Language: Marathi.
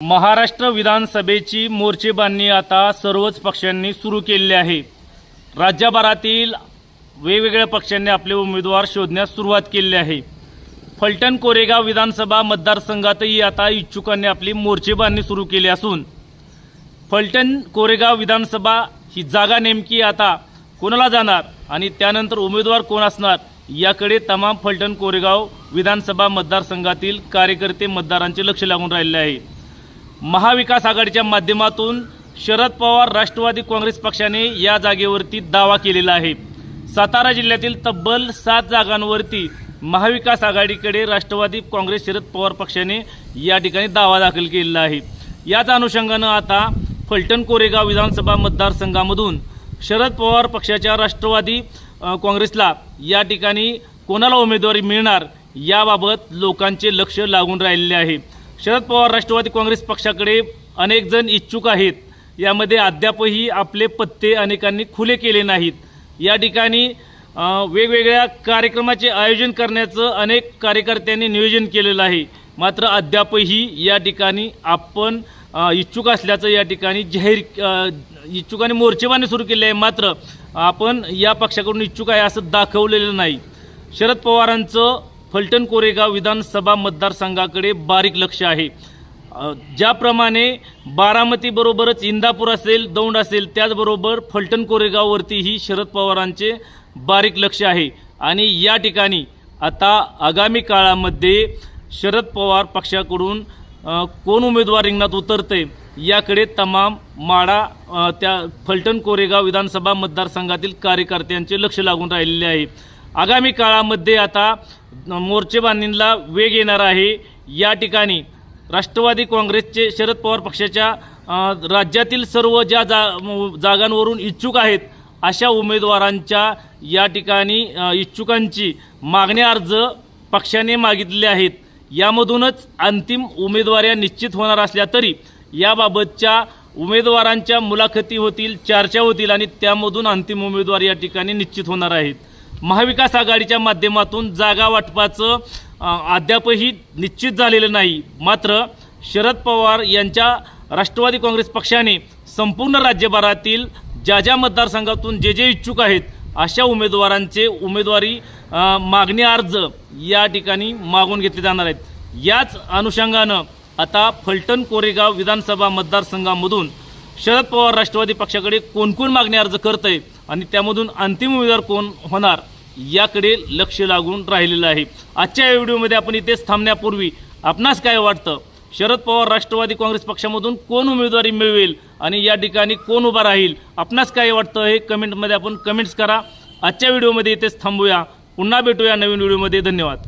महाराष्ट्र विधानसभेची मोर्चेबांधणी आता सर्वच पक्षांनी सुरू केलेली आहे. राज्यभरातील वेगवेगळ्या पक्षांनी आपले उमेदवार शोधण्यास सुरुवात केलेली आहे. फलटण कोरेगाव विधानसभा मतदारसंघातही आता इच्छुकांनी आपली मोर्चेबांधणी सुरू केली असून फलटण कोरेगाव विधानसभा ही जागा नेमकी आता कोणाला जाणार आणि त्यानंतर उमेदवार कोण असणार याकडे तमाम फलटण कोरेगाव विधानसभा मतदारसंघातील कार्यकर्ते मतदारांचे लक्ष लागून राहिले आहे. महाविकास आघाडीच्या माध्यमातून शरद पवार राष्ट्रवादी काँग्रेस पक्षाने या जागेवरती दावा केलेला आहे. सातारा जिल्ह्यातील तब्बल सात जागांवरती महाविकास आघाडीकडे राष्ट्रवादी काँग्रेस शरद पवार पक्षाने या ठिकाणी दावा दाखल केलेला आहे. याच अनुषंगानं आता फलटण कोरेगाव विधानसभा मतदारसंघामधून शरद पवार पक्षाच्या राष्ट्रवादी काँग्रेसला या ठिकाणी कोणाला उमेदवारी मिळणार याबाबत लोकांचे लक्ष लागून राहिलेले आहे. शरद पवार राष्ट्रवादी काँग्रेस पक्षाकडे अनेक जण इच्छुक आहेत. यामध्ये अद्यापही आपले पत्ते अनेकांनी खुले केले नाहीत. या ठिकाणी वेगवेगळ्या कार्यक्रमाचे आयोजन करण्याचं अनेक कार्यकर्त्यांनी नियोजन केलेलं आहे. मात्र अद्यापही या ठिकाणी आपण इच्छुक असल्याचं या ठिकाणी जाहीर इच्छुकाने मोर्चेबाने सुरू केले आहे. मात्र आपण या पक्षाकडून इच्छुक आहे असं दाखवलेलं नाही. शरद पवारांचं फलटण कोरेगाव विधानसभा मतदारसंघाकडे बारीक लक्ष आहे. ज्याप्रमाणे बारामतीबरोबरच इंदापूर असेल दौंड असेल त्याचबरोबर फलटण कोरेगाववरतीही शरद पवारांचे बारीक लक्ष आहे. आणि या ठिकाणी आता आगामी काळामध्ये शरद पवार पक्षाकडून कोण उमेदवार रिंगणात उतरते याकडे तमाम माडा त्या फलटण कोरेगाव विधानसभा मतदारसंघातील कार्यकर्त्यांचे लक्ष लागून राहिलेले आहे. आगामी काळामध्ये आता मोर्चेबांधणीला वेग येणार आहे. या ठिकाणी राष्ट्रवादी काँग्रेसचे शरद पवार पक्षाच्या राज्यातील सर्व ज्या जा जागांवरून इच्छुक आहेत अशा उमेदवारांच्या या ठिकाणी इच्छुकांची मागणी अर्ज पक्षाने मागितले आहेत. यामधूनच अंतिम उमेदवाऱ्या निश्चित होणार असल्या तरी याबाबतच्या उमेदवारांच्या मुलाखती होतील चर्चा होतील आणि त्यामधून अंतिम उमेदवार या ठिकाणी निश्चित होणार आहेत. महाविकास आघाडीच्या माध्यमातून जागा वाटपाचं अद्यापही निश्चित झालेलं नाही. मात्र शरद पवार यांच्या राष्ट्रवादी काँग्रेस पक्षाने संपूर्ण राज्यभरातील ज्या ज्या मतदारसंघातून जे जे इच्छुक आहेत अशा उमेदवारांचे उमेदवारी मागणी अर्ज या ठिकाणी मागून घेतले जाणार आहेत. याच अनुषंगानं आता फलटण कोरेगाव विधानसभा मतदारसंघामधून शरद पवार राष्ट्रवादी पक्षाकडे कोण कोण मागणी अर्ज करतंय आणि त्यामधून अंतिम उमेदवार कोण होणार याकडे लक्ष लागून राहिलेलं आहे. आजच्या या व्हिडिओमध्ये आपण इथेच थांबण्यापूर्वी आपणास काय वाटतं? शरद पवार राष्ट्रवादी काँग्रेस पक्षामधून कोण उमेदवारी मिळवेल आणि या ठिकाणी कोण उभा राहील? आपणास काय वाटतं हे कमेंटमध्ये आपण कमेंट्स करा. आजच्या व्हिडिओमध्ये इथेच थांबूया. पुन्हा भेटूया नवीन व्हिडिओमध्ये. धन्यवाद.